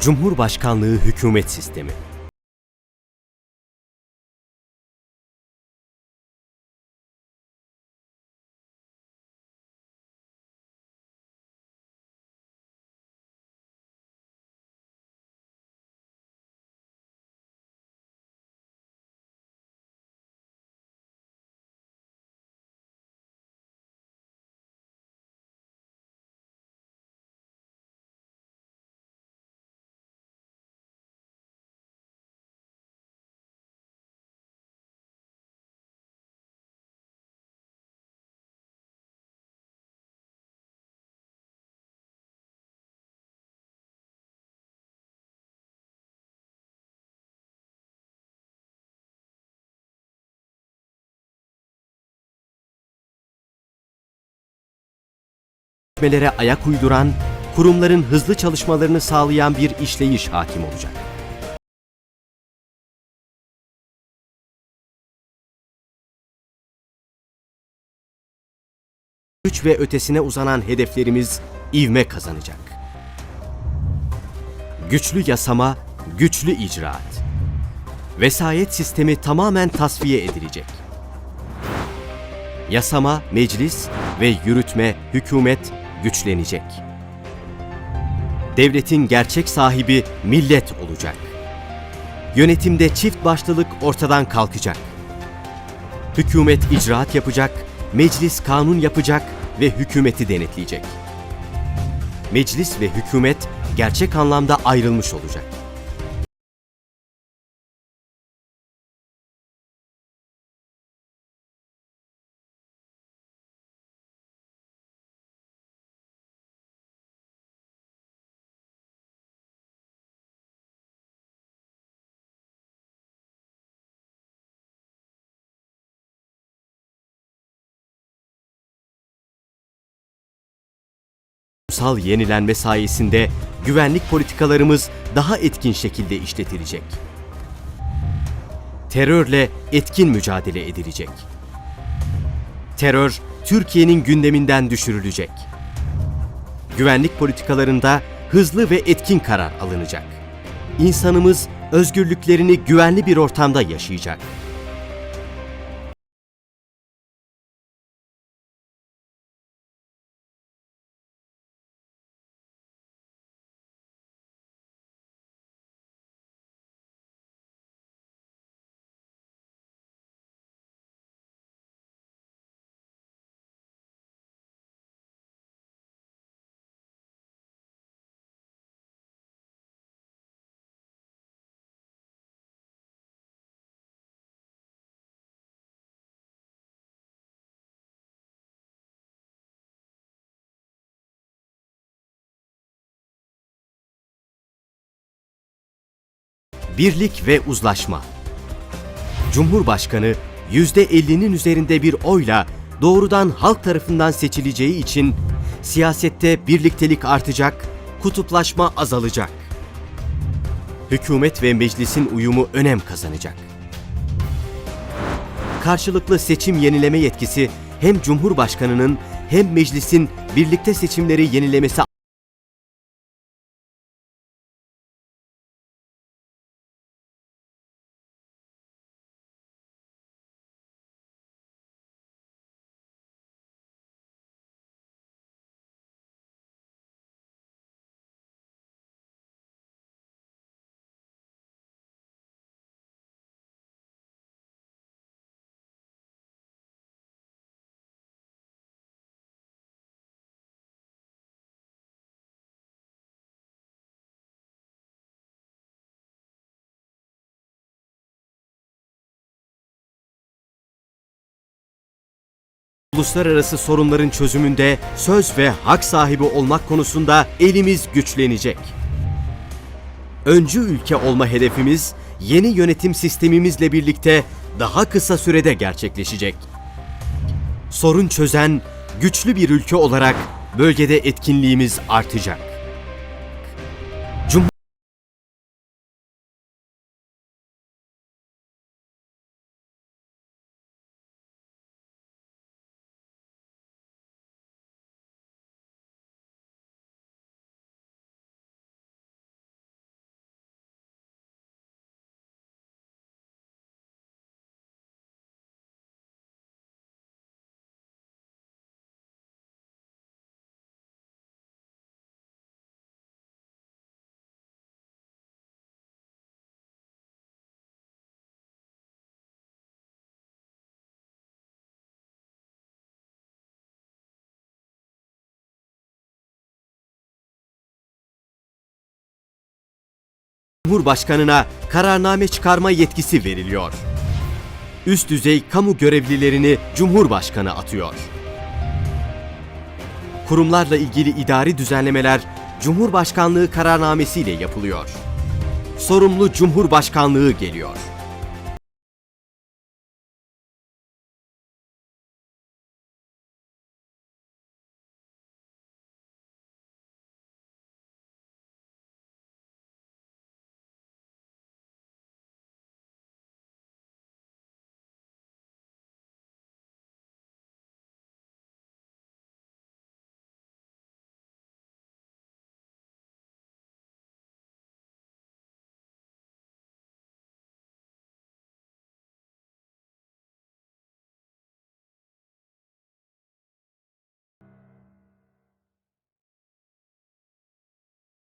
Cumhurbaşkanlığı hükümet sistemi. Gelişmelere ayak uyduran, kurumların hızlı çalışmalarını sağlayan bir işleyiş hakim olacak. Güç ve ötesine uzanan hedeflerimiz ivme kazanacak. Güçlü yasama, güçlü icraat. Vesayet sistemi tamamen tasfiye edilecek. Yasama, meclis ve yürütme, hükümet güçlenecek. Devletin gerçek sahibi millet olacak. Yönetimde çift başlılık ortadan kalkacak. Hükümet icraat yapacak, meclis kanun yapacak ve hükümeti denetleyecek. Meclis ve hükümet gerçek anlamda ayrılmış olacak. Toplumsal yenilenme sayesinde güvenlik politikalarımız daha etkin şekilde işletilecek. Terörle etkin mücadele edilecek. Terör Türkiye'nin gündeminden düşürülecek. Güvenlik politikalarında hızlı ve etkin karar alınacak. İnsanımız özgürlüklerini güvenli bir ortamda yaşayacak. Birlik ve uzlaşma. Cumhurbaşkanı %50'nin üzerinde bir oyla doğrudan halk tarafından seçileceği için siyasette birliktelik artacak, kutuplaşma azalacak. Hükümet ve meclisin uyumu önem kazanacak. Karşılıklı seçim yenileme yetkisi hem Cumhurbaşkanının hem meclisin birlikte seçimleri yenilemesi uluslararası sorunların çözümünde söz ve hak sahibi olmak konusunda elimiz güçlenecek. Öncü ülke olma hedefimiz yeni yönetim sistemimizle birlikte daha kısa sürede gerçekleşecek. Sorun çözen güçlü bir ülke olarak bölgede etkinliğimiz artacak. Cumhurbaşkanına kararname çıkarma yetkisi veriliyor. Üst düzey kamu görevlilerini Cumhurbaşkanı atıyor. Kurumlarla ilgili idari düzenlemeler Cumhurbaşkanlığı kararnamesiyle yapılıyor. Sorumlu Cumhurbaşkanlığı geliyor.